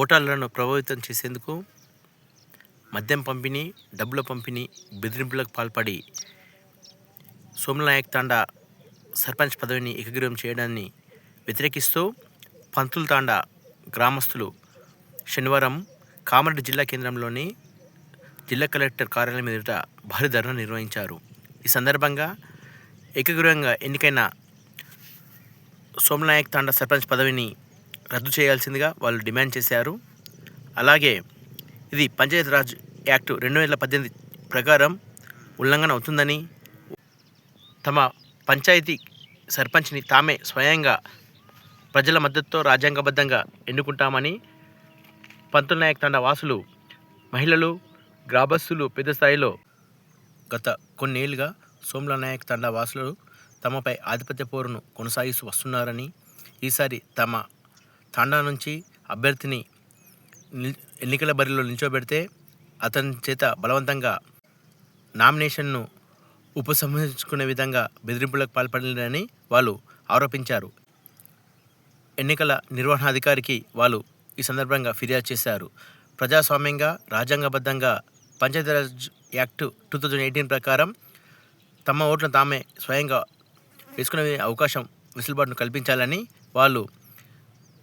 ఓటర్లను ప్రభావితం చేసేందుకు మద్యం పంపిణీ డబ్బుల పంపిణీ బెదిరింపులకు పాల్పడి సోమనాయక్ తాండా సర్పంచ్ పదవిని ఏకగ్రీవం చేయడాన్ని వ్యతిరేకిస్తూ పంతుల తాండా గ్రామస్తులు శనివారం కామారెడ్డి జిల్లా కేంద్రంలోని జిల్లా కలెక్టర్ కార్యాలయం ఎదుట భారీ ధర్నా నిర్వహించారు. ఈ సందర్భంగా ఏకగ్రీవంగా ఎన్నికైన సోమనాయక్ తాండా సర్పంచ్ పదవిని రద్దు చేయాల్సిందిగా వాళ్ళు డిమాండ్ చేశారు. అలాగే ఇది పంచాయతీ రాజ్ యాక్ట్ రెండు వేల పద్దెనిమిది ప్రకారం ఉల్లంఘన అవుతుందని తమ పంచాయతీ సర్పంచ్ని తామే స్వయంగా ప్రజల మద్దతుతో రాజ్యాంగబద్ధంగా ఎన్నుకుంటామని పంతుల నాయక్ తండ వాసులు మహిళలు గ్రామస్తులు పెద్ద స్థాయిలో గత కొన్నేళ్ళుగా సోమ్ల నాయక్ తండా వాసులు తమపై ఆధిపత్య పోరును కొనసాగిస్తూ వస్తున్నారని ఈసారి తమ తాండా నుంచి అభ్యర్థిని నిల్- ఎన్నికల బరిలో నిల్చోబెడితే అతని చేత బలవంతంగా నామినేషన్ను ఉపసంహరించుకునే విధంగా బెదిరింపులకు పాల్పడలేదని వాళ్ళు ఆరోపించారు. ఎన్నికల నిర్వహణాధికారికి వాళ్ళు ఈ సందర్భంగా ఫిర్యాదు చేశారు. ప్రజాస్వామ్యంగా రాజ్యాంగబద్ధంగా Panchayati Raj act two thousand eighteen ప్రకారం తమ ఓట్లను తామే స్వయంగా వేసుకునే అవకాశం వెసులుబాటును కల్పించాలని వాళ్ళు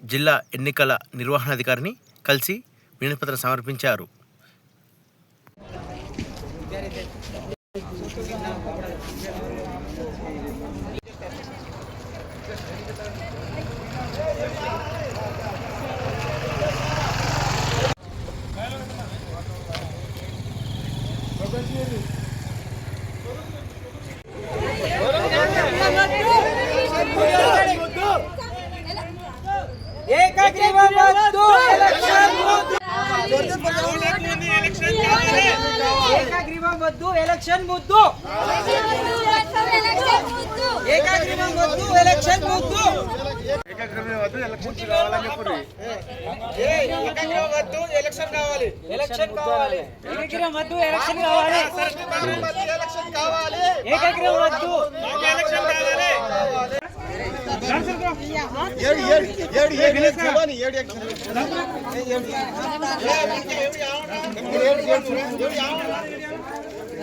జిల్లా ఎన్నికల నిర్వహణాధికారిని కలిసి వినతిపత్రం సమర్పించారు ఏకగ్రీవం వద్దు ఎలక్షన్ ముద్దు ఏకగ్రీవం వద్దు ఎలక్షన్ ముద్దు ఏకగ్రీవం వద్దు ఎలక్షన్ ముద్దు ఎలక్షన్ కావాలి. ఎలక్షన్ కావాలి. ఏకగ్రీవం వద్దు ఎలక్షన్ కావాలి. ఏకగ్రీవం వద్దు పంతులై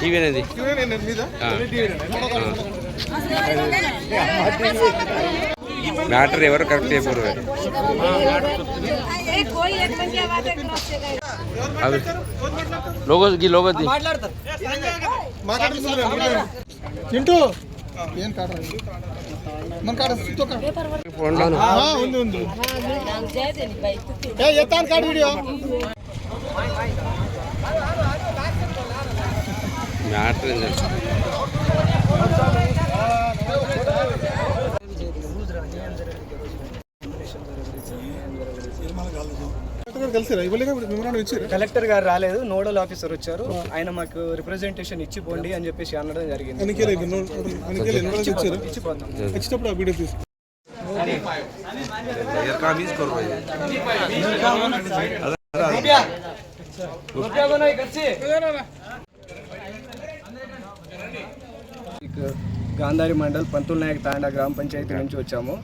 టీవీనేది. మ్యాటర్ ఎవరు కరెక్ట్ చెప్పారు. అవి లోగోస్ గీ లోగోస్ చింటూ. ఏం కాడ మన కాడ ఎత్తాను కాడ వీడియో. మ్యాటర్ ఏం తెలుసు కలెక్టర్ గారు రాలేదు నోడల్ ఆఫీసర్ వచ్చారు. ఆయన మాకు రిప్రజెంటేషన్ ఇచ్చి పోండి అని చెప్పేసి అనడం జరిగింది. ఇచ్చిపోతాం ఇచ్చినప్పుడు ఆ వీడియో తీసు గాంధారి మండల్ పంతుల్ నాయక్ తాండా గ్రామ పంచాయతీ నుంచి వచ్చాము.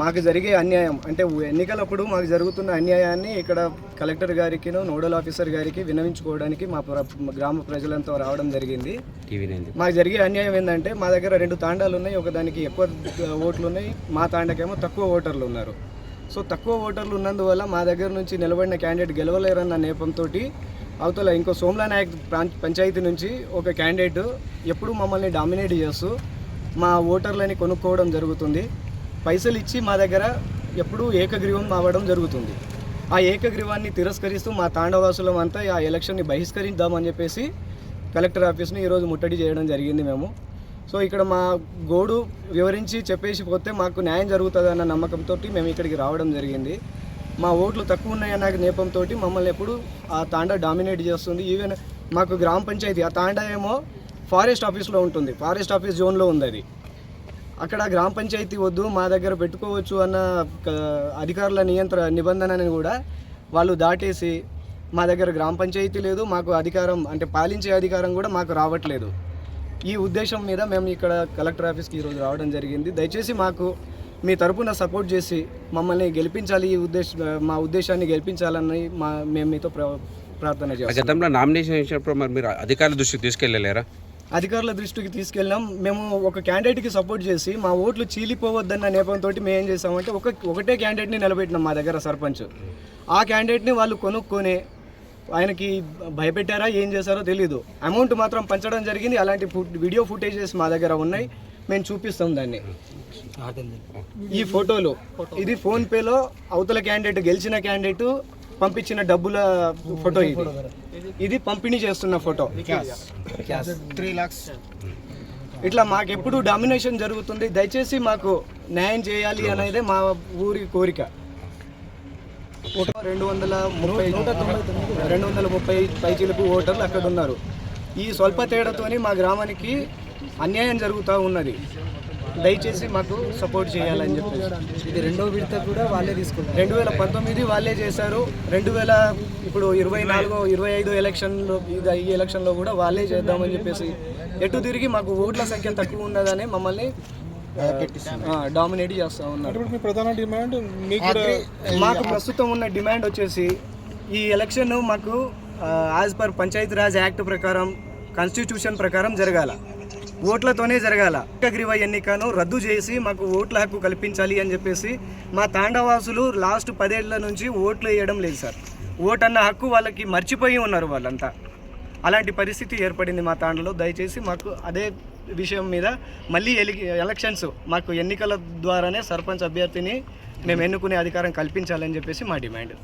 మాకు జరిగే అన్యాయం అంటే ఎన్నికలప్పుడు మాకు జరుగుతున్న అన్యాయాన్ని ఇక్కడ కలెక్టర్ గారికి నోడల్ ఆఫీసర్ గారికి వినవించుకోవడానికి మా గ్రామ ప్రజలంతా రావడం జరిగింది. మాకు జరిగే అన్యాయం ఏంటంటే మా దగ్గర రెండు తాండాలు ఉన్నాయి ఒకదానికి ఎక్కువ ఓట్లు ఉన్నాయి మా తాండాకేమో తక్కువ ఓటర్లు ఉన్నారు సో తక్కువ ఓటర్లు ఉన్నందువల్ల మా దగ్గర నుంచి నిలబడిన క్యాండిడేట్ గెలవలేరన్న నేపంతో అవతల ఇంకో సోమ్లా నాయక్ ప్రాం- పంచాయతీ నుంచి ఒక క్యాండిడేట్ ఎప్పుడు మమ్మల్ని డామినేట్ చేస్తూ మా ఓటర్లని కొనుక్కోవడం జరుగుతుంది. పైసలు ఇచ్చి మా దగ్గర ఎప్పుడూ ఏకగ్రీవం అవ్వడం జరుగుతుంది. ఆ ఏకగ్రీవాన్ని తిరస్కరిస్తూ మా తాండవాసులం అంతా ఆ ఎలక్షన్ని బహిష్కరిద్దామని చెప్పేసి కలెక్టర్ ఆఫీస్ని ఈరోజు ముట్టడి చేయడం జరిగింది మేము. సో ఇక్కడ మా గోడు వివరించి చెప్పేసి పోతే మాకు న్యాయం జరుగుతుందన్న నమ్మకంతో మేము ఇక్కడికి రావడం జరిగింది. మా ఓట్లు తక్కువ ఉన్నాయన్న నేపంతో మమ్మల్ని ఎప్పుడు ఆ తాండా డామినేట్ చేస్తుంది. ఈవెన్ మాకు గ్రామ పంచాయతీ ఆ తాండా ఏమో ఫారెస్ట్ ఆఫీస్లో ఉంటుంది. ఫారెస్ట్ ఆఫీస్ జోన్లో ఉంది అది. అక్కడ గ్రామ పంచాయతీ వద్దు మా దగ్గర పెట్టుకోవచ్చు అన్న అధికారుల నియంత్ర నిబంధనని కూడా వాళ్ళు దాటేసి మా దగ్గర గ్రామ పంచాయతీ లేదు మాకు అధికారం అంటే పాలించే అధికారం కూడా మాకు రావట్లేదు. ఈ ఉద్దేశం మీద మేము ఇక్కడ కలెక్టర్ ఆఫీస్కి ఈరోజు రావడం జరిగింది. దయచేసి మాకు మీ తరపున సపోర్ట్ చేసి మమ్మల్ని గెలిపించాలి ఈ ఉద్దేశ మా ఉద్దేశాన్ని గెలిపించాలని మా మేము మీతో ప్ర ప్రార్థన చేస్తాం గతంలో నామినేషన్ ఇచ్చినప్పుడు మరి మీరు అధికారుల దృష్టికి తీసుకెళ్ళలేరా? అధికారుల దృష్టికి తీసుకెళ్ళాం మేము ఒక క్యాండిడేట్కి సపోర్ట్ చేసి మా ఓట్లు చీలిపోవద్దన్న నేపంతో మేము ఏం చేసామంటే ఒక ఒకటే క్యాండిడేట్ని నిలబెట్టినాం మా దగ్గర సర్పంచ్. ఆ క్యాండిడేట్ని వాళ్ళు కొనుక్కొని ఆయనకి భయపెట్టారా ఏం చేశారో తెలియదు అమౌంట్ మాత్రం పంచడం జరిగింది. అలాంటి ఫుట్ వీడియో ఫుటేజెస్ మా దగ్గర ఉన్నాయి. మేము చూపిస్తాం దాన్ని. ఈ ఫోటోలు ఇది ఫోన్పేలో అవతల క్యాండిడేట్ గెలిచిన క్యాండిడేట్ పంపించిన డబ్బుల ఫోటో ఇది. ఇది పంపిణీ చేస్తున్న ఫోటో. త్రీ లాక్స్ ఇట్లా మాకు ఎప్పుడు డామినేషన్ జరుగుతుంది దయచేసి మాకు న్యాయం చేయాలి అనేది మా ఊరి కోరిక. రెండు వందల ముప్పై రెండు వందల ముప్పై పైచీలకు ఓటర్లు అక్కడ ఉన్నారు. ఈ స్వల్ప తేడాతోని మా గ్రామానికి అన్యాయం జరుగుతూ ఉన్నది. దయచేసి మాకు సపోర్ట్ చేయాలని చెప్పేసి. ఇది రెండో విడత కూడా వాళ్ళే తీసుకుంటారు రెండు వేల పంతొమ్మిది వాళ్ళే చేశారు. రెండు వేల ఇప్పుడు ఇరవై నాలుగో ఇరవై ఐదు ఎలక్షన్లో ఇది ఈ ఎలక్షన్లో కూడా వాళ్ళే చేద్దామని చెప్పేసి. ఎటు తిరిగి మాకు ఓట్ల సంఖ్య తక్కువ ఉన్నదని మమ్మల్ని డామినేట్ చేస్తూ ఉన్నారు. ఇప్పుడు మీ ప్రధాన డిమాండ్ మీకు ప్రస్తుతం ఉన్న డిమాండ్ వచ్చేసి ఈ ఎలక్షన్ మాకు as per Panchayati Raj act ప్రకారం కాన్స్టిట్యూషన్ ప్రకారం జరగాల. ఓట్లతోనే జరగాల. ఏకగ్రీవ ఎన్నికను రద్దు చేసి మాకు ఓట్ల హక్కు కల్పించాలి అని చెప్పేసి మా తాండవాసులు లాస్ట్ పదేళ్ళ నుంచి ఓట్లు వేయడం లేదు సార్. ఓట్ అన్న హక్కు వాళ్ళకి మర్చిపోయి ఉన్నారు వాళ్ళంతా. అలాంటి పరిస్థితి ఏర్పడింది మా తాండలో. దయచేసి మాకు అదే విషయం మీద మళ్ళీ ఎలి ఎలక్షన్స్ మాకు ఎన్నికల ద్వారానే సర్పంచ్ అభ్యర్థిని మేము ఎన్నుకునే అధికారం కల్పించాలని చెప్పేసి మా డిమాండ్.